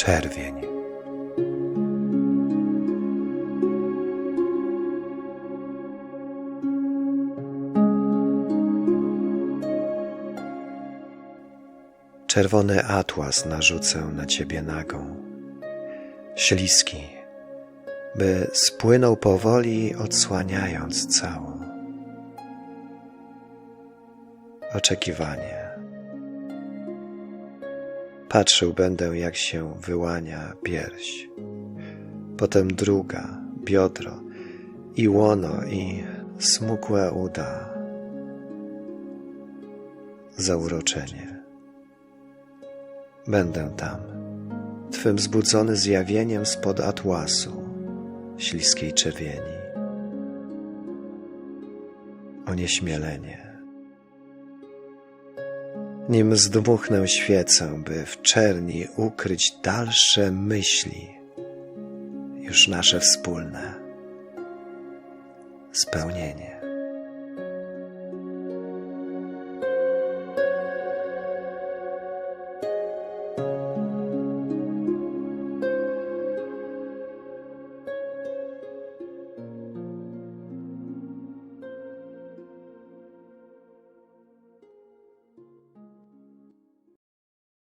Czerwień. Czerwony atłas narzucę na ciebie nagą, śliski, by spłynął powoli, odsłaniając całą. Oczekiwanie. Patrzył będę, jak się wyłania pierś, potem druga, biodro i łono i smukłe uda. Zauroczenie. Będę tam, Twym zbudzony zjawieniem spod atłasu, śliskiej czerwieni. Onieśmielenie. Nim zdmuchnę świecę, by w czerni ukryć dalsze myśli, już nasze wspólne spełnienie.